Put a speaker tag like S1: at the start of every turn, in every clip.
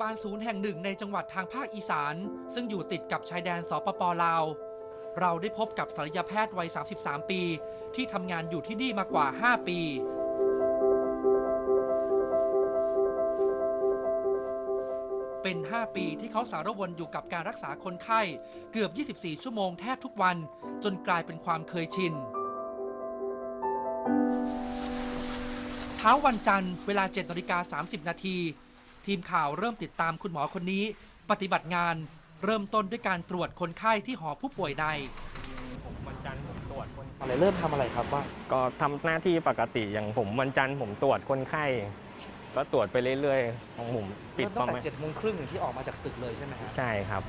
S1: บาลศูนย์แห่งหนึ่งในจังหวัดทางภาคอีสาน ซึ่งอยู่ติดกับชายแดนสปปลาว เราได้พบกับศัลยแพทย์วัย 33 ปี ที่ทำงานอยู่ที่นี่มากว่า 5 ปี เป็น 5 ปีที่เขาสารวนอยู่กับการรักษาคนไข้เกือบ 24 ชั่วโมงแทบทุกวัน จนกลายเป็นความเคยชินเช้าวันจันทร์เวลา7นาฬิกา30 นาที ทีมข่าวเริ่มติดตามคุณหมอคนนี้ ปฏิบัติงานเริ่มต้นด้วยการตรวจคนไข้ที่หอผู้ป่วยใน
S2: ผมวันจันทร์ผมตรวจคน
S1: อะไรเริ่มทำอะไรครับว่า
S2: ก็ทำหน้าที่ปกติอย่างผมวันจันทร์ผมตรวจคนไข้ ก็ตรวจไปเรื่อยๆ ของผมปิด
S1: เริ่ม
S2: ป
S1: ตั้
S2: ระ
S1: ง
S2: มาณ
S1: แต่เจ็ดโมงครึ่งที่ออกมาจากตึกเลยใช่ไหมฮะ
S2: ใช่ครับ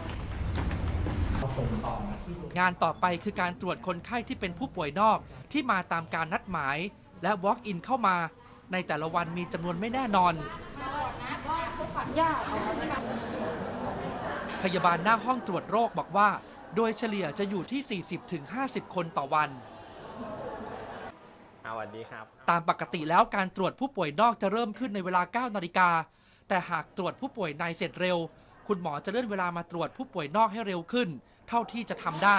S1: งานต่อไปคือการตรวจคนไข้ที่เป็นผู้ป่วยนอกที่มาตามการนัดหมาย และ walk in เข้ามา ในแต่ละวันมีจำนวนไม่แน่นอน พยาบาลหน้าห้องตรวจโรคบอกว่า โดยเฉลี่ยจะอยู่ที่ 40-50 คนต่อวัน
S2: สวัสดีครับ
S1: ตามปกติแล้วการตรวจผู้ป่วยนอกจะเริ่มขึ้นในเวลา 9 นาฬิกา แต่หากตรวจผู้ป่วยในเสร็จเร็ว คุณหมอจะเลื่อนเวลามาตรวจผู้ป่วยนอกให้เร็วขึ้น เท่าที่จะทำได้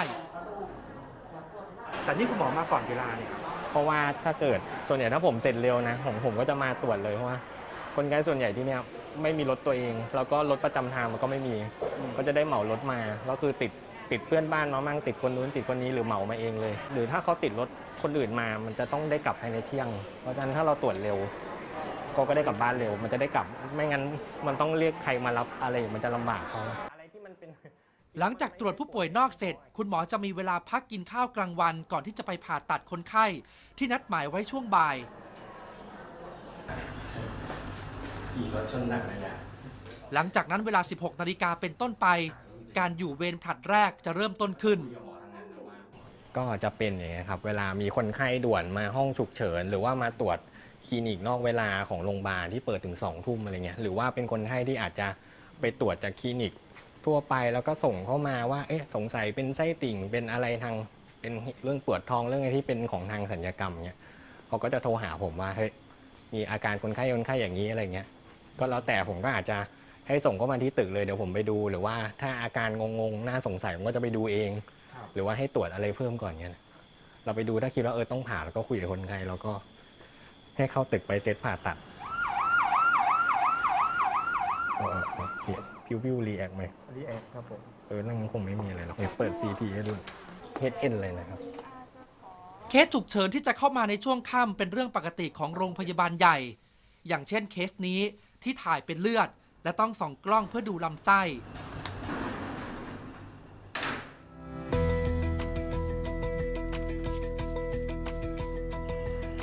S1: แต่นี่คุณหมอมาก่อนเวลาเนี่ย
S2: เพราะว่าถ้าเกิดส่วนใหญ่ถ้าผมเสร็จเร็วนะผมผมก็จะมาตรวจเลยเพราะว่า คนไข้ส่วนใหญ่ที่เนี่ย ไม่มีรถตัวเอง แล้วก็รถประจำทางมันก็ไม่มี ก็จะได้เหมารถมา ก็คือติดติดเพื่อนบ้านมามั่งติดคนนู้นติดคนนี้หรือเหมามาเองเลย หรือถ้าเขาติดรถคนอื่นมา มันจะต้องได้กลับภายในเที่ยง เพราะฉะนั้นถ้าเราตรวจเร็ว ก็ก็ได้กลับบ้านเร็ว มันจะได้กลับ ไม่งั้นมันต้องเรียกใครมารับอะไรมันจะลำบากเขาอะไรที่มันเป็น
S1: หลังจากตรวจผู้ป่วยนอกเสร็จ คุณหมอจะมีเวลาพักกินข้าวกลางวัน ก่อนที่จะไปผ่าตัดคนไข้ ที่นัดหมายไว้ช่วงบ่าย
S2: ขี่รถชนหนักเลยนะ
S1: หลังจากนั้นเวลา 16 นาฬิกาเป็นต้นไป การอยู่เวรผลัดแรกจะเริ่มต้นขึ้น
S2: ก็จะเป็นอย่างนี้ยครับ เวลามีคนไข้ด่วนมาห้องฉุกเฉิน หรือว่ามาตรวจคลินิกนอกเวลาของโรงพยาบาลที่เปิดถึง2องทุ่มอะไรเงี้ยหรือว่าเป็นคนไข้ที่อาจจะไปตรวจจากคลินิกทั่วไปแล้วก็ส่งเข้ามาว่า เอ๊ะสงสัยเป็นไส้ติ่งเป็นอะไรทางเป็นเรื่องปวดท้องเรื่องอะไรที่เป็นของทางสัญญกรรมเงี้ยเขาก็จะโทรหาผมว่าเฮ้ยมีอาการคนไข้คนไข้อย่างนี้อะไรเงี้ย ก็แล้วแต่ผมก็อาจจะให้ส่งเข้ามาที่ตึกเลยเดี๋ยวผมไปดู หรือว่าถ้าอาการงงๆน่าสงสัยผมก็จะไปดูเองหรือว่าให้ตรวจอะไรเพิ่มก่อนเงี้ยนะเราไปดูถ้าคิดว่าเออต้องผ่าแล้วก็คุยกับคนไข้แล้วก็ ให้เข้าตึกไปเซตผ่าตัดเออเออเออพิวพิวรีแอคไหม
S3: รีแอคครับผม
S2: เออ นั่นมันคงไม่มีอะไรหรอกเดี๋ยวเปิดซีทีให้ดูเฮดเอ็นเลยนะครับ
S1: เคสฉุกเฉินที่จะเข้ามาในช่วงค่ำเป็นเรื่องปกติของโรงพยาบาลใหญ่ อย่างเช่นเคสนี้ ที่ถ่ายเป็นเลือด และต้องส่องกล้องเพื่อดูลำไส้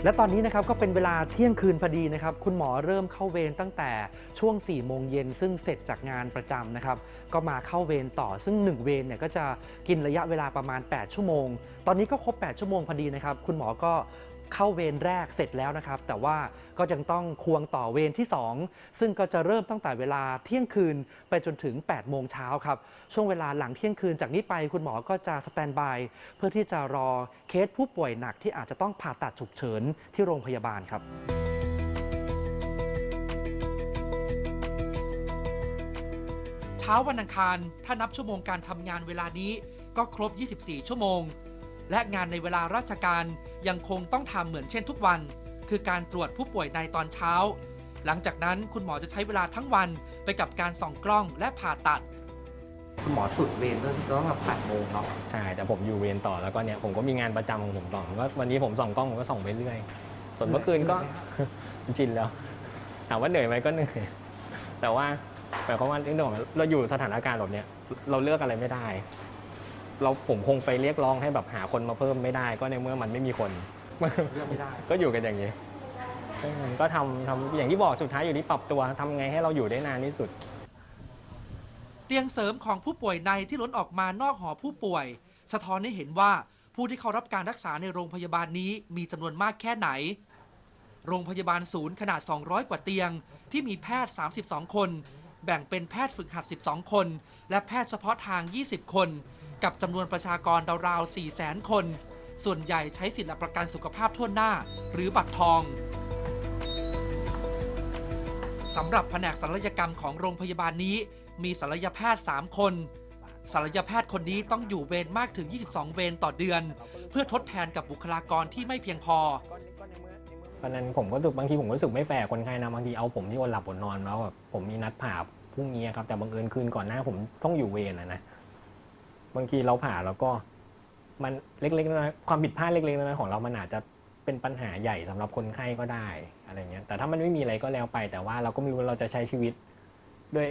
S1: และตอนนี้นะครับก็เป็นเวลาเที่ยงคืนพอดีนะครับ คุณหมอเริ่มเข้าเวรตั้งแต่ช่วง4โมงเย็นซึ่งเสร็จจากงานประจำนะครับ ก็มาเข้าเวรต่อซึ่ง 1 เวรเนี่ยก็จะกินระยะเวลาประมาณ 8 ชั่วโมง ตอนนี้ก็ครบ 8 ชั่วโมงพอดีนะครับ คุณหมอก็ เข้าเวรแรกเสร็จแล้วนะครับ แต่ว่าก็ยังต้องควงต่อเวรที่ 2 ซึ่งก็จะเริ่มตั้งแต่เวลาเที่ยงคืนไปจนถึง 8 โมงเช้าครับ ช่วงเวลาหลังเที่ยงคืนจากนี้ไปคุณหมอก็จะสแตนบาย เพื่อที่จะรอเคสผู้ป่วยหนักที่อาจจะต้องผ่าตัดฉุกเฉินที่โรงพยาบาลครับเช้าวันอังคาร ถ้านับชั่วโมงการทำงานเวลานี้ ก็ครบ 24 ชั่วโมง และงานในเวลาราชการยังคงต้องทำเหมือนเช่นทุกวัน คือการตรวจผู้ป่วยในตอนเช้า หลังจากนั้นคุณหมอจะใช้เวลาทั้งวันไปกับการส่องกล้องและผ่าตัด คุณหมอสุดเวรเริ่มต้องมาผ่านโมงเนาะ
S2: ใช่แต่ผมอยู่เวรต่อแล้วก็เนี่ยผมก็มีงานประจำของผมต่อก็วันนี้ผมส่องกล้องผมก็ส่องไปเรื่อยส่วนเมื่อคืนก็ ชินแล้วถามว่าเหนื่อยไหมก็เหนื่อยแต่ว่าหมายความว่าที่หนึ่งเราอยู่สถานการณ์แบบเนี้ยเราเลือกอะไรไม่ได้ เราผมคงไปเรียกร้องให้แบบหาคนมาเพิ่มไม่ได้ ก็ในเมื่อมันไม่มีคน
S1: เลือกไม่ได้
S2: ก็อยู่กันอย่างนี้เออก็ทำทำอย่างที่บอกสุดท้ายอยู่ที่ปรับตัวทำไงให้เราอยู่ได้นานที่สุด
S1: เตียงเสริมของผู้ป่วยในที่ล้นออกมานอกหอผู้ป่วย สะท้อนให้เห็นว่าผู้ที่เข้ารับการรักษาในโรงพยาบาลนี้มีจำนวนมากแค่ไหน โรงพยาบาลศูนย์ขนาด 200 กว่าเตียง ที่มีแพทย์ 32 คน แบ่งเป็นแพทย์ฝึกหัด 12 คน และแพทย์เฉพาะทาง 20 คน กับจำนวนประชากรราวๆ 400,000 คน ส่วนใหญ่ใช้สิทธิประกันสุขภาพทั่วหน้า หรือบัตรทองสำหรับแผนกศัลยกรรมของโรงพยาบาลนี้ มีศัลยแพทย์ 3 คนศัลยแพทย์คนนี้ต้องอยู่เวรมากถึง 22 เวรต่อเดือน เพื่อทดแทนกับบุคลากรที่ไม่เพียงพอ
S2: เพราะนั้นผมก็รู้สึกบางทีผมก็รู้สึกไม่แฟร์คนไข้นะบางทีเอาผมที่อดหลับอดนอนแล้วแบบผมมีนัดผ่าพรุ่งนี้ครับแต่บังเอิญคืนก่อนหน้าผมต้องอยู่เวรนะนะ บางทีเราผ่าแล้วก็มันเล็กๆน้อยๆความผิดพลาดเล็กๆน้อยๆของเรามันอาจจะเป็นปัญหาใหญ่สำหรับคนไข้ก็ได้อะไรเงี้ยแต่ถ้ามันไม่มีอะไรก็แล้วไป แต่ว่าเราก็ไม่รู้ว่าเราจะใช้ชีวิต ด้วย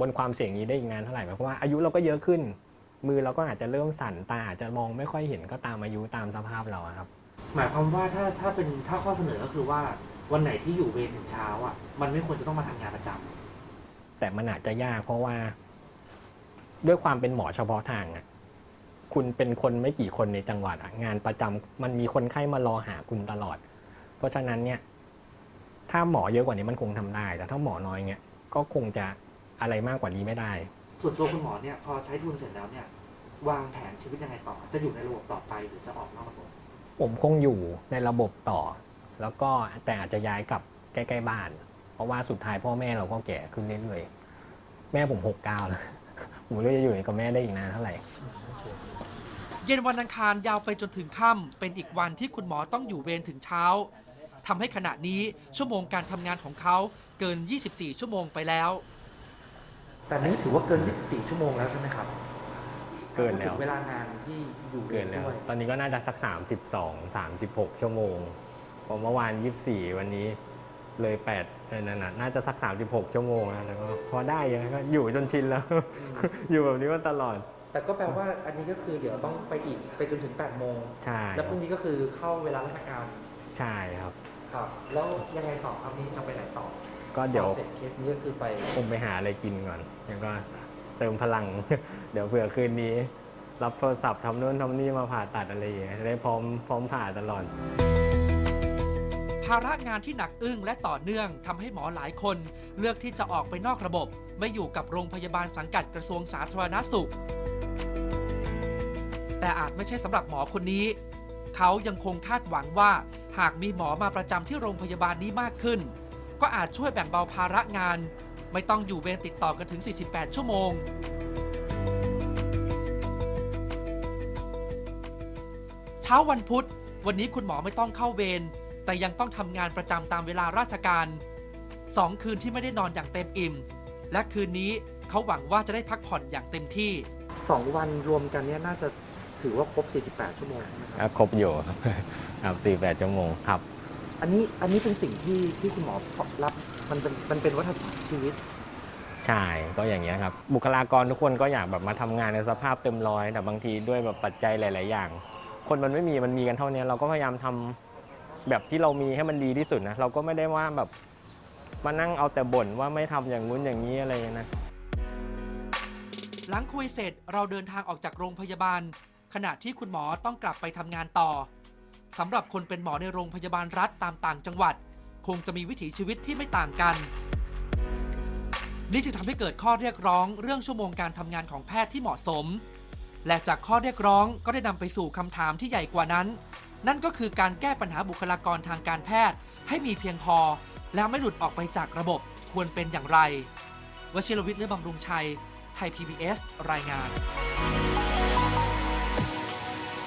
S2: บนความเสี่ยงนี้ได้อีกนานเท่าไหร่เพราะว่าอายุเราก็เยอะขึ้น มือเราก็อาจจะเริ่มสั่นตาอาจจะมองไม่ค่อยเห็นก็ตามอายุตามสภาพเราอะครับ
S1: หมายความว่าถ้าถ้าเป็นถ้าข้อเสนอก็คือว่าวันไหนที่อยู่เวรถึงเช้าอะมันไม่ควรจะต้องมาทำงานประจำ
S2: แต่มันอาจจะยากเพราะว่า ด้วยความเป็นหมอเฉพาะทางอะคุณเป็นคนไม่กี่คนในจังหวัดอะงานประจำมันมีคนไข้มารอหาคุณตลอด เพราะฉะนั้นเนี่ย ถ้าหมอเยอะกว่านี้มันคงทำได้ แต่ถ้าหมอน้อยเงี้ยก็คงจะอะไรมากกว่านี้ไม่ได้
S1: ส่วนตัวคุณหมอเนี่ยพอใช้ทุนเสร็จแล้วเนี่ยวางแผนชีวิตยังไงต่อ จะอยู่ในระบบต่อไปหรือจะออกนอกระบบ
S2: ผมคงอยู่ในระบบต่อ แล้วก็แต่อาจจะย้ายกลับใกล้ ๆ บ้าน เพราะว่าสุดท้ายพ่อแม่เราก็แก่ขึ้นเรื่อยๆ แม่ผมหกเก้าแล้ว ผมไม่รู้จะอยู่กับแม่ได้อีกนานเท่าไหร่
S1: เย็นวันอังคารยาวไปจนถึงค่ำเป็นอีกวันที่คุณหมอต้องอยู่เวรถึงเช้าทำให้ขณะนี้ชั่วโมงการทำงานของเขาเกิน 24 ชั่วโมงไปแล้ว แต่นี้ถือว่าเกิน 24 ชั่วโมงแล้วใช่ไหมครับ
S2: เกินแล้ว
S1: ถึงเวลางานที่อยู่เกิ
S2: นแล้ว
S1: ด้วย
S2: ตอนนี้ก็น่าจะสัก 32 36 ชั่วโมงผมเมื่อวาน 24 วันนี้เลย 8 นั่นน่ะน่าจะสัก 36 ชั่วโมงแล้วแล้วก็พอได้ยังไงก็อยู่จนชินแล้ว อยู่แบบนี้มาตลอด
S1: แต่ก็แปลว่าอันนี้ก็คือเดี๋ยวต้องไปอีกไปจนถึง8โมง
S2: ใช่
S1: แล้วพรุ่งนี้ก็คือเข้าเวลาราชการ
S2: ใช่ครับ
S1: ครับ แล้วยังไงต่อครับนี้จะไปไหนต่อ
S2: ก็เดี๋ยว
S1: พอเสร็จเคสนี้ก็คือไป
S2: คงไปหาอะไรกินก่อนแล้วก็เติมพลัง เดี๋ยวเผื่อคืนนี้ รับโทรศัพท์ทำนู่นทำนี่มาผ่าตัดอะไรอย่างเงี้ยจะได้พร้อมพร้อมผ่าตลอด
S1: ภาระงานที่หนักอึ้งและต่อเนื่องทำให้หมอหลายคน เลือกที่จะออกไปนอกระบบ ไม่อยู่กับโรงพยาบาลสังกัดกระทรวงสาธารณสุข แต่อาจไม่ใช่สำหรับหมอคนนี้ เขายังคงคาดหวังว่า หากมีหมอมาประจำที่โรงพยาบาลนี้มากขึ้น ก็อาจช่วยแบ่งเบาภาระงาน ไม่ต้องอยู่เวรติดต่อกันถึง 48 ชั่วโมงเช้าวันพุธ วันนี้คุณหมอไม่ต้องเข้าเวร แต่ยังต้องทำงานประจำตามเวลาราชการสองคืนที่ไม่ได้นอนอย่างเต็มอิ่ม และคืนนี้เขาหวังว่าจะได้พักผ่อนอย่างเต็มที่สองวันรวมกันเนี่ยน่าจะถือว่าครบ 48 ชั่วโมงใช่ไหมค
S2: ครับรับครบอยู่ครับครับ48 ชั่วโมงครับ
S1: อันนี้อันนี้เป็นสิ่งที่ที่คุณหมอรับมันเป็นมันเป็นวัฏจักรชีวิต
S2: ใช่ก็อย่างเงี้ยครับ บุคลากรทุกคนก็อยากแบบมาทำงานในสภาพเต็มร้อยแต่บางทีด้วยแบบปัจจัยหลาย ๆ อย่าง คนมันไม่มีมันมีกันเท่านี้เราก็พยายามทำ แบบที่เรามีให้มันดีที่สุดนะ เราก็ไม่ได้ว่าแบบมานั่งเอาแต่บ่นว่าไม่ทำอย่างนู้นอย่างนี้อะไรนะ
S1: หลังคุยเสร็จเราเดินทางออกจากโรงพยาบาล ขณะที่คุณหมอต้องกลับไปทำงานต่อสำหรับคนเป็นหมอในโรงพยาบาลรัฐตามต่างจังหวัด คงจะมีวิถีชีวิตที่ไม่ต่างกัน นี่จึงทำให้เกิดข้อเรียกร้องเรื่องชั่วโมงการทำงานของแพทย์ที่เหมาะสม และจากข้อเรียกร้องก็ได้นำไปสู่คำถามที่ใหญ่กว่านั้น นั่นก็คือการแก้ปัญหาบุคลากรทางการแพทย์ ให้มีเพียงพอ แล้วไม่หลุดออกไปจากระบบควรเป็นอย่างไรวชิรวิทย์เลือบำรุงชัย ไทย PBS รายงาน